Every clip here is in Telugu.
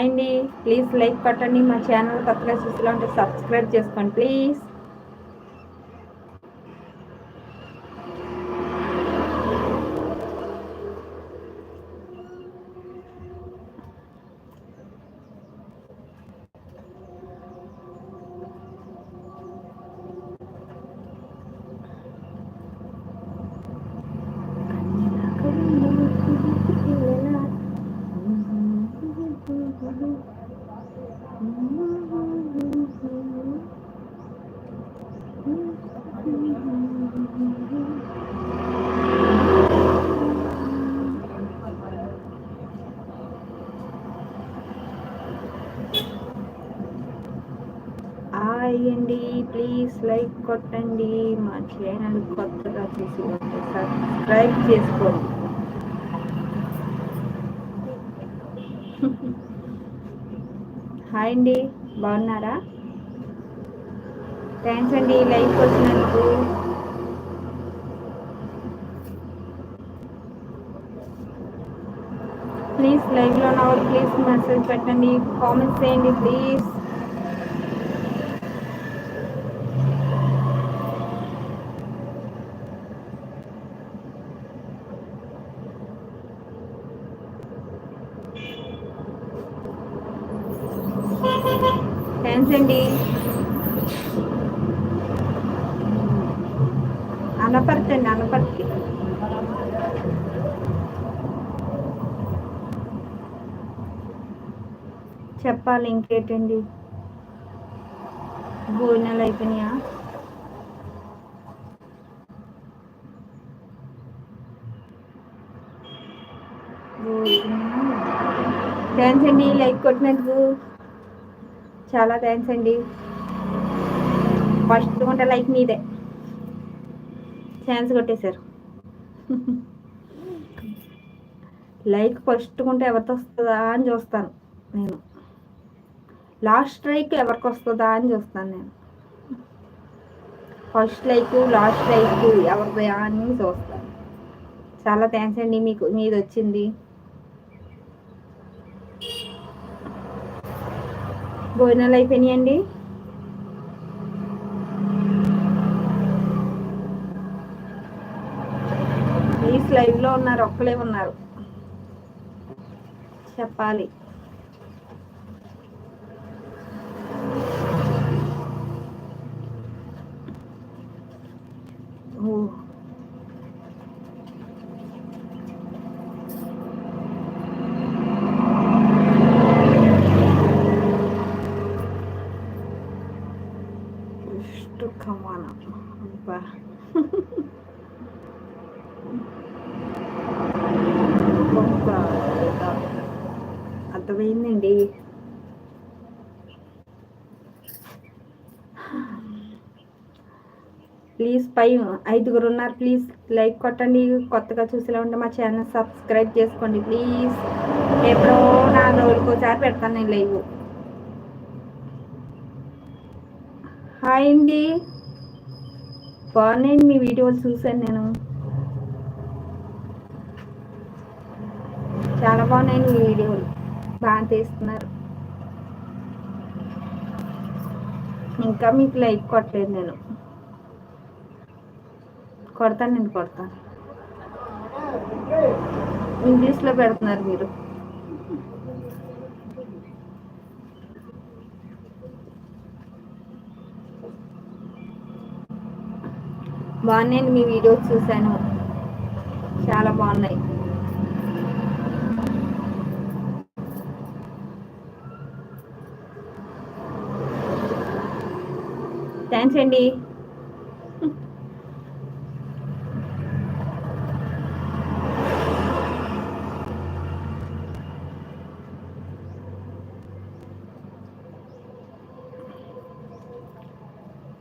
హాయ్ అండి. ప్లీజ్ లైక్ కొట్టండి. మా ఛానల్ కొత్తగా చూసిలో సబ్స్క్రైబ్ చేసుకోండి. ప్లీజ్ హాయ్ అండి ప్లీజ్ లైక్ కొట్టండి మా ఛానల్ కొత్తగా చూసి ఉంటే సబ్స్క్రైబ్ చేసుకోండి. హాయ్ అండి బాగున్నారా? థ్యాంక్స్ అండి లైక్ వచ్చినందుకు ప్లీజ్ లైవ్లో ఉన్న వాళ్ళు ప్లీజ్ మెసేజ్ పెట్టండి కామెంట్స్ చేయండి ప్లీజ్. థ్యాంక్స్ అండి. అనపర్తి అండి అనపర్తి. చెప్పాలి ఇంకేటండి? భోజనాలు అయిపోయినాయా? థ్యాంక్స్ అండి లైక్ కొట్టినందుకు. చాలా థ్యాంక్స్ అండి. ఫస్ట్ కొంటే లైక్ మీదే. ఛాన్స్ కొట్టేశారు. లైక్ ఫస్ట్ కొంటే ఎవరితో వస్తుందా అని చూస్తాను నేను. లాస్ట్ స్ట్రైక్ ఎవరికి వస్తుందా అని చూస్తాను నేను. ఫస్ట్ లైక్ లాస్ట్ లైక్ ఎవరిదా అని చూస్తాను. చాలా థ్యాంక్స్ అండి మీకు మీది వచ్చింది. భోజనాలు అయిపోయినాయండి. ప్లీజ్ లైవ్లో ఉన్నారు ఒక్కలే ఉన్నారు. చెప్పాలి. అర్థమైందండి. ప్లీజ్ పై ఐదుగురు ఉన్నారు. ప్లీజ్ లైక్ కొట్టండి. కొత్తగా చూసేలా ఉంటే మా ఛానల్ సబ్స్క్రైబ్ చేసుకోండి. ప్లీజ్. ఎప్పుడో నా రోజులకు ఒకసారి పెడతాను నేను లైవ్. హాయ్ అండి. బాగున్నాయండి మీ వీడియోలు చూశాను నేను. చాలా బాగున్నాయి మీ వీడియోలు. బాగా తీస్తున్నారు ఇంకా మీకు లైక్ కొట్టలేదు నేను. కొడతాను నేను కొడతాను. ఇంగ్లీష్లో పెడుతున్నారు మీరు. బాగున్నాయండి మీ వీడియోస్ చూశాను. చాలా బాగున్నాయి. డ్యాన్స్ అండి.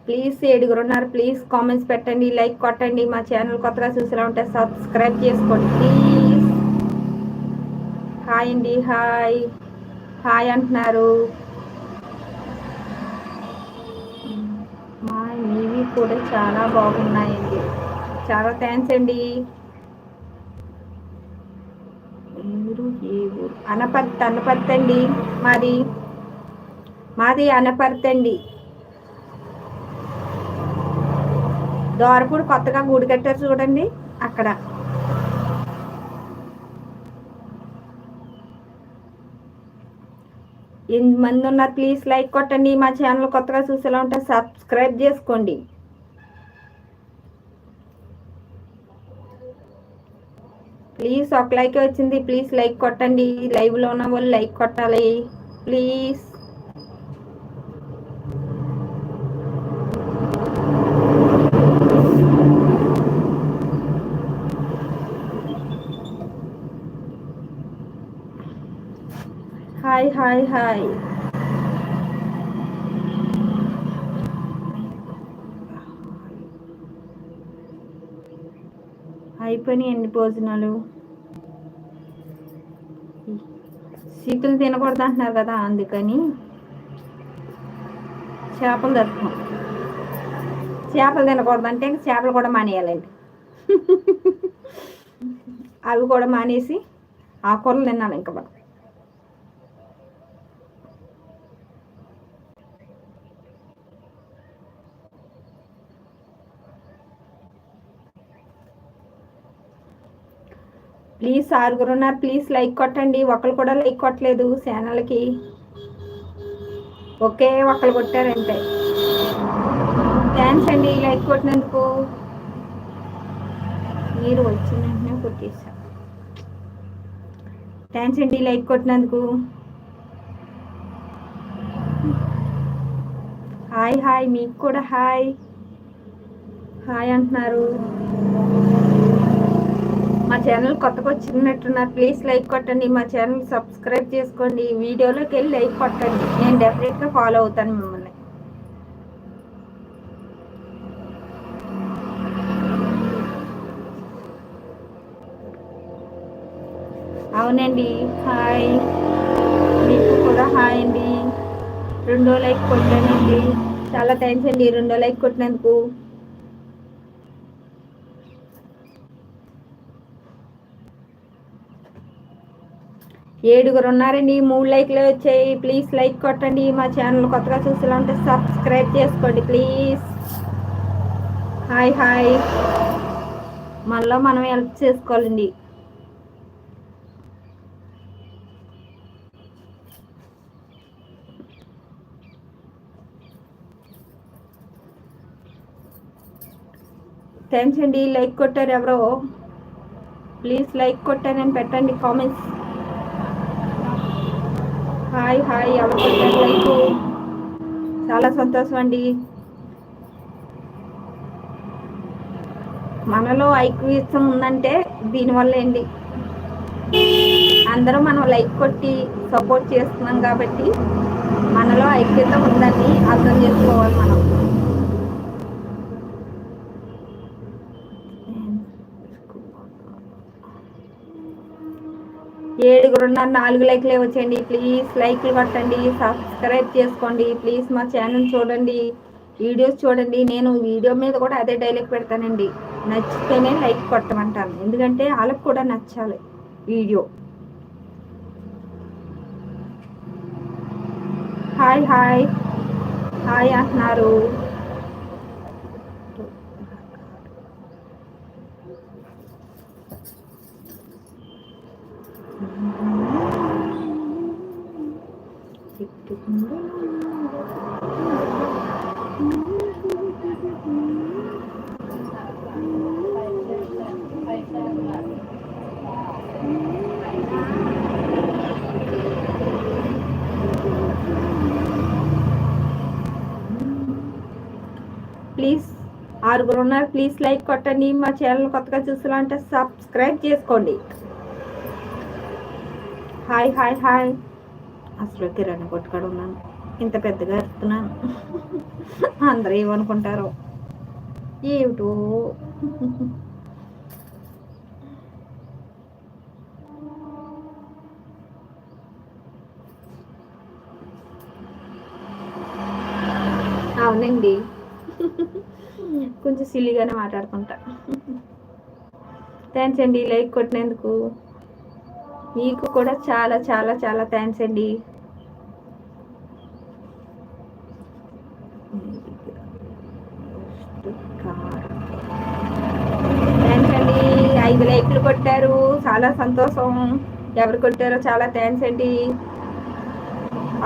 ప్లీజ్ ఏడుగురు ఉన్నారు ప్లీజ్ కామెంట్స్ పెట్టండి లైక్ కొట్టండి మా ఛానల్ కొత్తగా చూసేలా ఉంటే సబ్స్క్రైబ్ చేసుకోండి ప్లీజ్. హాయ్ అండి హాయ్. హాయ్ అంటున్నారు. కూడా చాలా బాగున్నాయండి. చాలా థ్యాంక్స్ అండి. ఊరు ఏ ఊరు? అనపర్తి అనపర్తి అండి. మాది మాది అనపర్తి అండి. దోరపూడి కొత్తగా గుడి కట్టారు చూడండి అక్కడ. ఎనిమిది మంది ఉన్నారు. ప్లీజ్ లైక్ కొట్టండి. మా ఛానల్ కొత్తగా చూసేలా ఉంటే సబ్స్క్రైబ్ చేసుకోండి. ప్లీజ్ ఒక లైక్ వచ్చింది. ప్లీజ్ లైక్ కొట్టండి. లైవ్లో ఉన్న వాళ్ళు లైక్ కొట్టాలి. ప్లీజ్. హాయ్ హాయ్ హాయ్ అయిపోయినాయి ఎన్ని భోజనాలు? శీతులు తినకూడదు అంటున్నారు కదా అందుకని చేపలు తెస్తాం చేపలు తినకూడదు అంటే చేపలు కూడా మానేయాలండి. అవి కూడా మానేసి ఆ కూరలు తిన్నాను ఇంకా మనం. ప్లీజ్ ఆరుగురు ఉన్నారు. ప్లీజ్ లైక్ కొట్టండి. ఒకరు కూడా లైక్ కొట్టలేదు ఛానల్కి. ఒకే ఒకరు కొట్టారంటే థ్యాంక్స్ అండి లైక్ కొట్టినందుకు. మీరు వచ్చిన వెంటనే కొట్టేసా థ్యాంక్స్ అండి లైక్ కొట్టినందుకు. హాయ్ హాయ్ మీకు కూడా హాయ్ హాయ్ అంటున్నారు. మా ఛానల్ కొత్తగా వచ్చినట్టున్నారు ప్లీజ్ లైక్ కొట్టండి. మా ఛానల్ సబ్స్క్రైబ్ చేసుకోండి. వీడియోలోకి వెళ్ళి లైక్ కొట్టండి. నేను డెఫినెట్గా ఫాలో అవుతాను మిమ్మల్ని. అవునండి. హాయ్ మీకు కూడా హాయ్ అండి. రెండో లైక్ కొట్టానండి. చాలా థ్యాంక్స్ అండి. రెండో లైక్ కొట్టినందుకు. ఏడుగురు ఉన్నారండి మూడు లైక్లు వచ్చాయి. ప్లీజ్ లైక్ కొట్టండి. మా ఛానల్ కొత్తగా చూసేలా ఉంటే సబ్స్క్రైబ్ చేసుకోండి ప్లీజ్. Hi hi. మళ్ళీ మనం హెల్ప్ చేసుకోవాలండి. థ్యాంక్స్ అండి. లైక్ కొట్టారు ఎవరో. ప్లీజ్ లైక్ కొట్టారని పెట్టండి కామెంట్స్. హాయ్ హాయ్ ఎవరు చాలా సంతోషం అండి. మనలో ఐక్యత్వం ఉందంటే దీనివల్ల ఏంటి? అందరూ మనం లైక్ కొట్టి సపోర్ట్ చేస్తున్నాం కాబట్టి మనలో ఐక్యత ఉందని అర్థం చేసుకోవాలి మనం. ఏడుగురున్నారు నాలుగు లైక్లే వచ్చేయండి. ప్లీజ్ లైక్లు కొట్టండి. సబ్స్క్రైబ్ చేసుకోండి. ప్లీజ్ మా ఛానల్ చూడండి. వీడియోస్ చూడండి. నేను వీడియో మీద కూడా అదే డైలాగ్ పెడతానండి. నచ్చితేనే లైక్ కొట్టమంటాను. ఎందుకంటే వాళ్ళకి కూడా నచ్చాలి వీడియో. Hi hi. హాయ్ అంటున్నారు. ప్లీజ్ ఆరుగురు ఉన్నారు. ప్లీజ్ లైక్ కొట్టండి. మా ఛానల్ కొత్తగా చూసాలంటే సబ్స్క్రైబ్ చేసుకోండి. హాయ్ హాయ్ హాయ్ అసలు కిరాణా కొట్టుకాడ ఉన్నాను. ఇంత పెద్దగా ఎత్తున్నాను అందరూ ఏమనుకుంటారు. ఏమిటో? అవునండి. కొంచెం సిల్లిగానే మాట్లాడుకుంటా. థ్యాంక్స్ అండి లైక్ కొట్టినందుకు. మీకు కూడా చాలా చాలా చాలా థ్యాంక్స్ అండి. థ్యాంక్స్ అండి. ఐదు లైక్లు కొట్టారు. చాలా సంతోషం. ఎవరు కొట్టారో చాలా థ్యాంక్స్ అండి.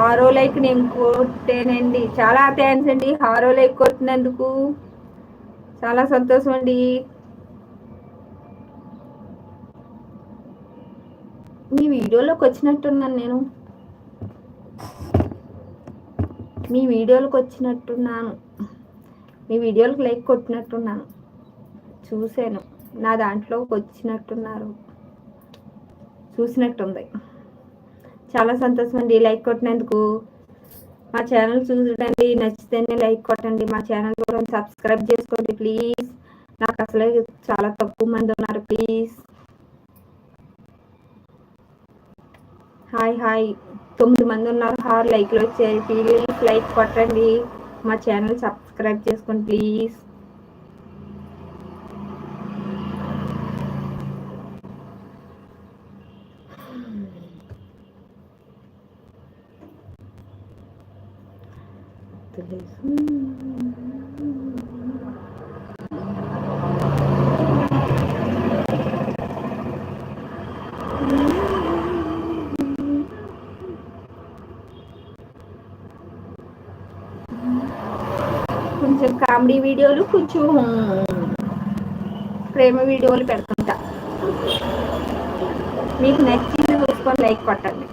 ఆరో లైక్ నేను కొట్టానండి. చాలా థ్యాంక్స్ అండి. ఆరో లైక్ కొట్టినందుకు చాలా సంతోషం అండి. మీ వీడియోలోకి వచ్చినట్టున్నాను నేను. మీ వీడియోలకు వచ్చినట్టున్నాను. మీ వీడియోలకు లైక్ కొట్టినట్టున్నాను. చూశాను. నా దాంట్లోకి వచ్చినట్టున్నారు. చూసినట్టుంది. చాలా సంతోషం అండి లైక్ కొట్టినందుకు. మా ఛానల్ చూడండి నచ్చితేనే లైక్ కొట్టండి. మా ఛానల్ కూడా సబ్స్క్రైబ్ చేసుకోండి ప్లీజ్. నాకు అసలే చాలా తక్కువ మంది ఉన్నారు ప్లీజ్. Hi hi. తొమ్మిది మంది ఉన్నారు హార్ లైక్లు వచ్చాయి. ప్లీజ్ లైక్ కొట్టండి. మా ఛానల్ సబ్స్క్రైబ్ చేసుకోండి ప్లీజ్. తెలుసు. కామెడీ వీడియోలు కొంచెం ప్రేమ వీడియోలు పెడుతుంటా. మీకు నచ్చింది చూసుకొని లైక్ కొట్టండి.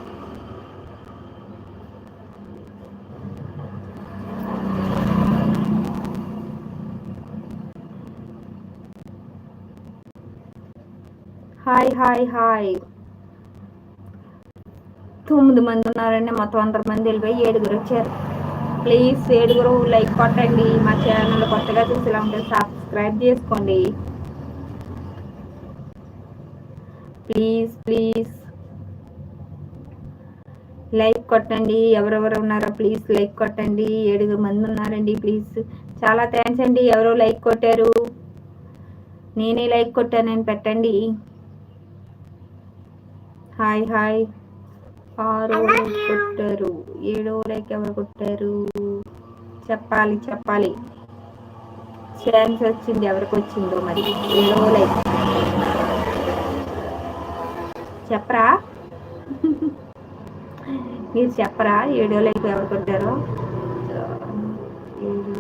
హాయ్ హాయ్ హాయ్ తొమ్మిది మంది ఉన్నారండి మొత్తం వంద మంది వెళ్ళిపోయి ఏడుగురు వచ్చారు. ప్లీజ్ ఏడుగురు లైక్ కొట్టండి. మా ఛానల్ కొత్తగా చూసేలా ఉంటే సబ్స్క్రైబ్ చేసుకోండి. Please please. లైక్ కొట్టండి. ఎవరెవరు ఉన్నారో ప్లీజ్ లైక్ కొట్టండి. ఏడుగురు మంది ఉన్నారండి ప్లీజ్. చాలా థ్యాంక్స్ అండి. ఎవరో లైక్ కొట్టారు. నేనే లైక్ కొట్టానని పెట్టండి. Hi hi. ఆరో కొట్టారు. ఏడో లైక్ ఎవరు కొట్టారు. చెప్పాలి చెప్పాలి. ఛాన్స్ వచ్చింది ఎవరికి వచ్చిందో మరి? ఏడో లైక్ చెప్పరా? మీరు చెప్పరా? ఏడో లైక్ ఎవరు కొట్టారో ఏడో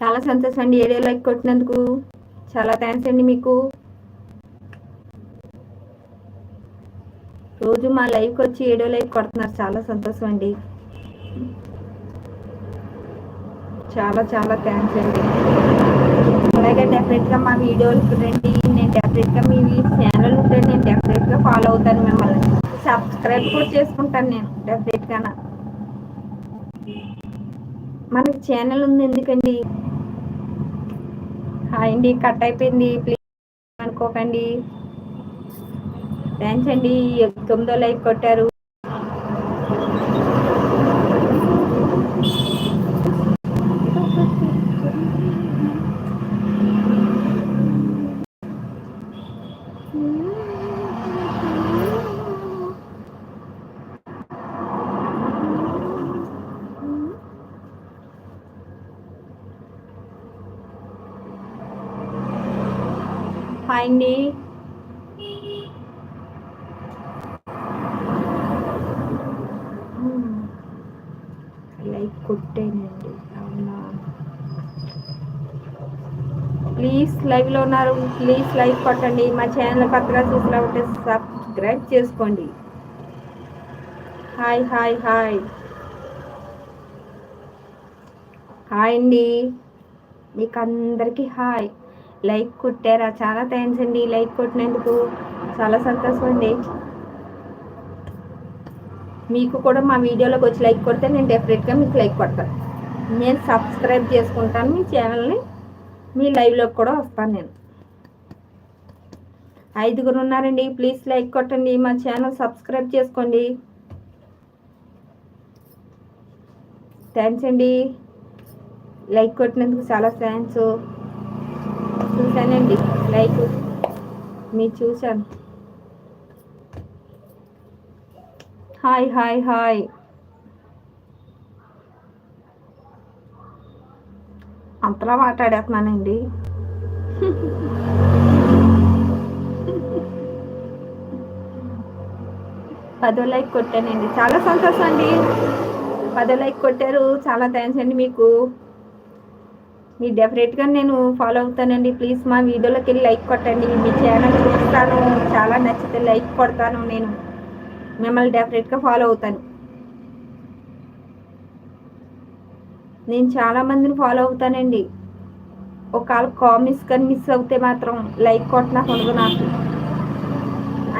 చాలా సంతోషం అండి ఏరియా లైక్ కొట్టినందుకు. చాలా థ్యాంక్స్ అండి మీకు. రోజు మా లైవ్కి వచ్చి ఏడో లైక్ కొడుతున్నారు. చాలా సంతోషం అండి. చాలా చాలా థ్యాంక్స్ అండి. అలాగే డెఫినెట్గా మా వీడియోలు రండి నేను డెఫినెట్గా మీ ఛానల్ ఉంటే నేను డెఫినెట్గా ఫాలో అవుతాను మిమ్మల్ని. సబ్స్క్రైబ్ కూడా చేసుకుంటాను నేను డెఫినెట్గా మనకి ఛానల్ ఉంది ఎందుకండి? హాయ్ అండి కట్ అయిపోయింది. ప్లీజ్ అనుకోకండి. థ్యాంక్స్ అండి. తొమ్మిదో లైక్ కొట్టారు. అండి లైక్ hmm. కొట్టేనండి. అవునా? ప్లీజ్ లైవ్లో ఉన్నారు. ప్లీజ్ లైక్ కొట్టండి. మా ఛానల్ పక్కన చూసినా ఉంటే సబ్స్క్రైబ్ చేసుకోండి. హాయ్ హాయ్ హాయ్ హాయ్ అండి. మీకు అందరికీ హాయ్ లైక్ కొట్టారా? చాలా థ్యాంక్స్ అండి. లైక్ కొట్టినందుకు చాలా సంతోషం అండి. మీకు కూడా మా వీడియోలోకి వచ్చి లైక్ కొడితే నేను డెఫినెట్గా మీకు లైక్ కొడతాను. నేను సబ్స్క్రైబ్ చేసుకుంటాను మీ ఛానల్ని. మీ లైవ్లోకి కూడా వస్తాను నేను. ఐదుగురు ఉన్నారండి. ప్లీజ్ లైక్ కొట్టండి. మా ఛానల్ సబ్స్క్రైబ్ చేసుకోండి. థ్యాంక్స్ అండి. లైక్ కొట్టినందుకు చాలా థ్యాంక్స్. చేశానండి లైక్ మీరు చూశాను. హాయ్ హాయ్ హాయ్ అంతలా మాట్లాడేస్తున్నానండి. పదో లైక్ కొట్టానండి. చాలా సంతోషం అండి. పదో లైక్ కొట్టారు. చాలా థ్యాంక్స్ అండి మీకు. మీరు డెఫినెట్గా నేను ఫాలో అవుతానండి. ప్లీజ్ మా వీడియోలోకి వెళ్ళి లైక్ కొట్టండి. మీ ఛానల్ చూస్తాను. చాలా నచ్చితే లైక్ కొడతాను. నేను మిమ్మల్ని డెఫినెట్గా ఫాలో అవుతాను. నేను చాలా మందిని ఫాలో అవుతానండి. ఒకవేళ కామెంట్స్ కానీ మిస్ అవుతే మాత్రం లైక్ కొట్టినా ఉండదు నాకు.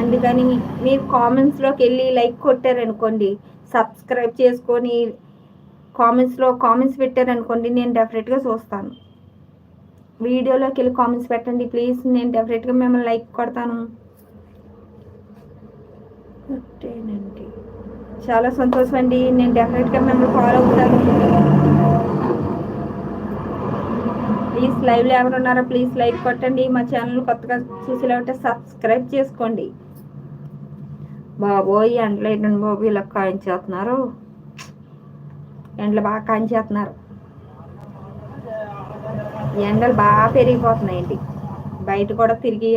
అందుకని మీరు కామెంట్స్లోకి వెళ్ళి లైక్ కొట్టారనుకోండి సబ్స్క్రైబ్ చేసుకొని కామెంట్స్లో కామెంట్స్ పెట్టారనుకోండి నేను డెఫినెట్గా చూస్తాను. వీడియోలోకి వెళ్ళి కామెంట్స్ పెట్టండి ప్లీజ్ నేను డెఫినెట్గా మిమ్మల్ని లైక్ కొడతాను. అండి చాలా సంతోషం అండి నేను డెఫినెట్గా మిమ్మల్ని ఫాలో అవుతాను. ప్లీజ్ లైవ్లో ఎవరు ఉన్నారో ప్లీజ్ లైక్ కొట్టండి. మా ఛానల్ కొత్తగా చూసేలా ఉంటే సబ్స్క్రైబ్ చేసుకోండి. బాబోయ్ ఎండలు బాబు ఇలా కాయించేస్తున్నారు? ఎండలు బాగా కాయించేస్తున్నారు ఎండలు బాగా పెరిగిపోతున్నాయండి. బయట కూడా తిరిగి